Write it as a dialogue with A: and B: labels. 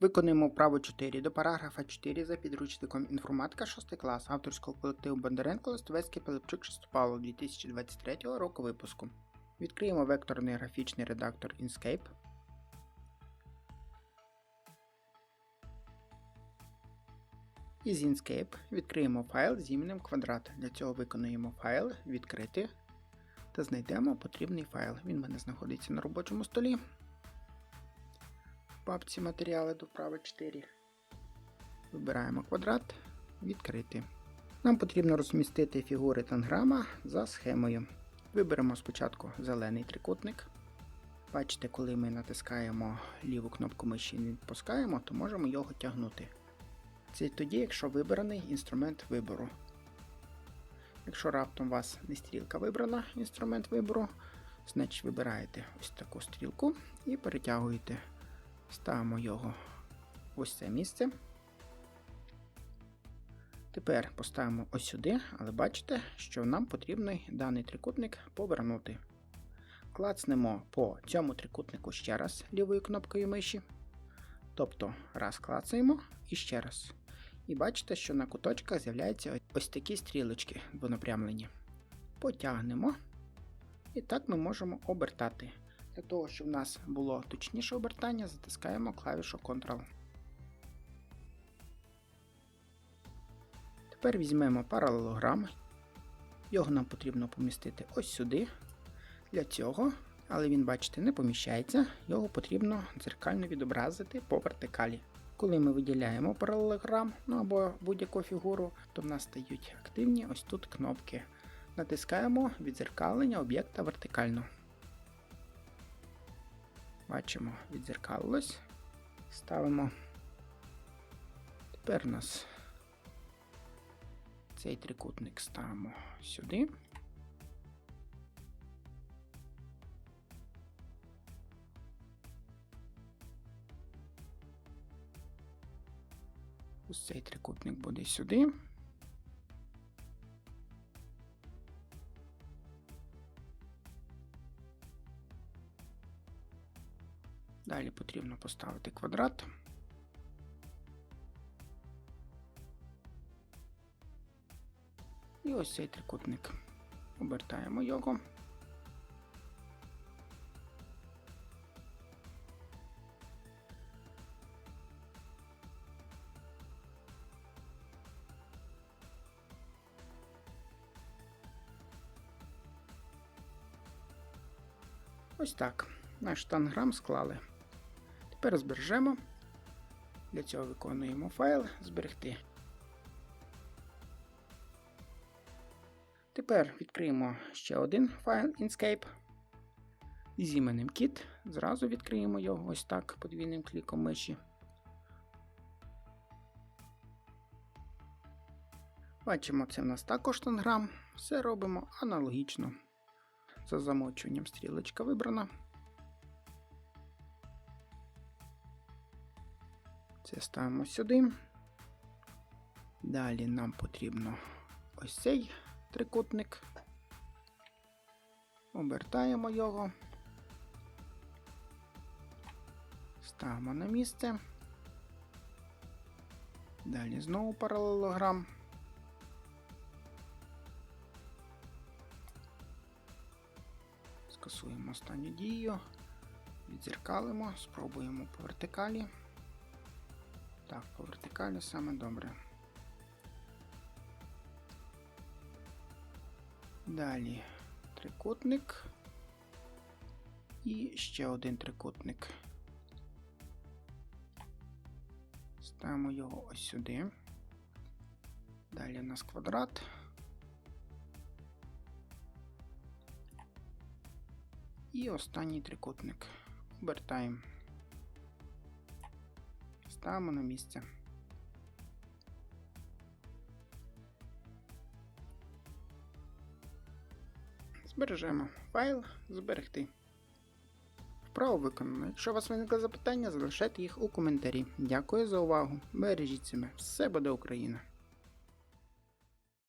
A: Виконуємо вправо 4 до параграфа 4 за підручником інформатика 6 клас авторського колективу Бондаренко Листовецький Пилипчук Шестопало 2023 року випуску. Відкриємо векторний графічний редактор Inkscape. Із Inkscape відкриємо файл з іменем квадрат. Для цього виконуємо файл відкрити та знайдемо потрібний файл. Він в мене знаходиться на робочому столі папці матеріали до вправи 4. Вибираємо квадрат, відкрити. Нам потрібно розмістити фігури танграма за схемою. Виберемо спочатку зелений трикутник. Бачите, коли ми натискаємо ліву кнопку миші і не відпускаємо, то можемо його тягнути. Це тоді, якщо вибраний інструмент вибору. Якщо раптом у вас не стрілка вибрана, інструмент вибору, значить вибираєте ось таку стрілку і перетягуєте. Ставимо його ось це місце. Тепер поставимо ось сюди, але бачите, що нам потрібно даний трикутник повернути. Клацнемо по цьому трикутнику ще раз лівою кнопкою миші. Тобто раз клацаємо і ще раз. І бачите, що на куточках з'являються ось такі стрілочки двонапрямлені. Потягнемо. І так ми можемо обертати. Для того, щоб в нас було точніше обертання, затискаємо клавішу Ctrl. Тепер візьмемо паралелограм. Його нам потрібно помістити ось сюди. Для цього, але він, бачите, не поміщається, його потрібно дзеркально відобразити по вертикалі. Коли ми виділяємо паралелограм ну або будь-яку фігуру, то в нас стають активні ось тут кнопки. Натискаємо відзеркалення об'єкта вертикально. Бачимо, відзеркалилось. Ставимо. Тепер у нас цей трикутник ставимо сюди. Ось цей трикутник буде сюди. Далі потрібно поставити квадрат. І ось цей трикутник. Обертаємо його. Ось так. Наш танграм склали. Тепер збережемо. Для цього виконуємо файл зберегти. Тепер відкриємо ще один файл Inkscape з іменем Kit. Зразу відкриємо його ось так подвійним кліком миші. Бачимо, це в нас також танграм. Все робимо аналогічно. За замочуванням стрілочка вибрана. Це ставимо сюди. Далі нам потрібно ось цей трикутник. Обертаємо його. Ставимо на місце. Далі знову паралелограм. Скасуємо останню дію, відзеркалимо, спробуємо по вертикалі. Так, по вертикалі саме добре. Далі трикутник і ще один трикутник. Ставимо його ось сюди. Далі у нас квадрат. І останній трикутник. Обертаємо. Ставимо на місце. Збережемо файл, зберегти. Вправо виконано. Якщо у вас виникли запитання, залишайте їх у коментарі. Дякую за увагу. Бережіть себе. Все буде Україна!